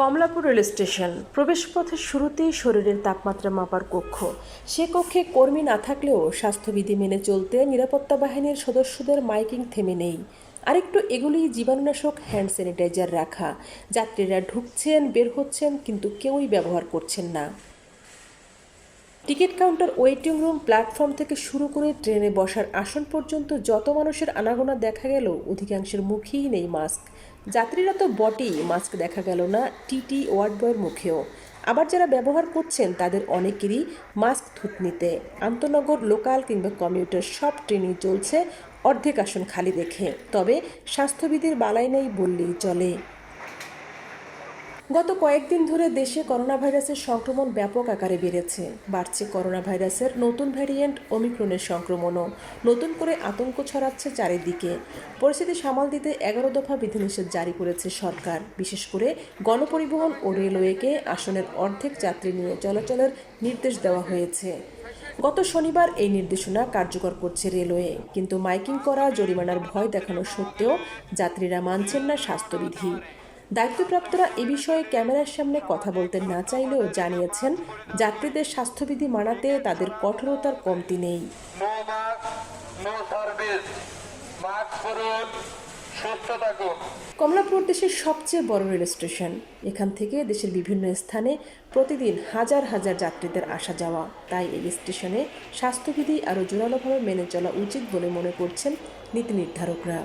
Kamalapur rail station প্রবেশপথের শুরুতেই শরীরের তাপমাত্রা মাপার কক্ষ। সে কক্ষে কর্মী না থাকলেও স্বাস্থ্যবিধি মেনে চলতে নিরাপত্তা বাহিনীর সদস্যদের মাইকিং থেমে নেই। আরেকটু এগুলি জীবাণুনাশক হ্যান্ড স্যানিটাইজার রাখা। যাত্রীরা ঢুকছেন, বের হচ্ছেন, কিন্তু কেউই ব্যবহার করছেন না। Ticket counter waiting room platform থেকে শুরু করে ট্রেনে বসার আসন পর্যন্ত যত মানুষের আনাগোনা দেখা গেল, অধিকাংশের মুখেই নেই মাস্ক। যাত্রীরা তো বটেই মাস্ক দেখা গেল না টিটি ওয়ার্ড বয়ের মুখেও। আবার যারা ব্যবহার করছেন, তাদের অনেকেরই মাস্ক থুতনিতে। আন্তনগর লোকাল কিংবা কমিউটার সব ট্রেনই চলছে অর্ধেক আসন খালি দেখে তবে স্বাস্থ্যবিধির বালাই নেই বললেই চলে। গত কয়েকদিন ধরে দেশে করোনা ভাইরাসের সংক্রমণ ব্যাপক আকারে বেড়েছে। বাড়ছে করোনা ভাইরাসের নতুন ভ্যারিয়েন্ট ওমিক্রনের সংক্রমণও। নতুন করে আতঙ্ক ছড়াচ্ছে চারিদিকে। পরিস্থিতি সামাল দিতে এগারো দফা বিধিনিষেধ জারি করেছে সরকার। বিশেষ করে গণপরিবহন ও রেলওয়েকে আসনের অর্ধেক যাত্রী নিয়ে চলাচলের নির্দেশ দেওয়া হয়েছে। গত শনিবার এই নির্দেশনা কার্যকর করছে রেলওয়ে। কিন্তু মাইকিং করা জরিমানার ভয় দেখানো সত্ত্বেও যাত্রীরা মানছেন না স্বাস্থ্যবিধি। দায়িত্বপ্রাপ্তরা এ বিষয়ে ক্যামেরার সামনে কথা বলতে না চাইলেও জানিয়েছেন, যাত্রীদের স্বাস্থ্যবিধি মানাতে তাদের কঠোরতার কমতি নেই। কমলাপুর দেশের সবচেয়ে বড় রেল স্টেশন। এখান থেকে দেশের বিভিন্ন স্থানে প্রতিদিন হাজার হাজার যাত্রীদের আসা যাওয়া। তাই এই স্টেশনে স্বাস্থ্যবিধি আরও জোরালোভাবে মেনে চলা উচিত বলে মনে করছেন নীতি নির্ধারকরা।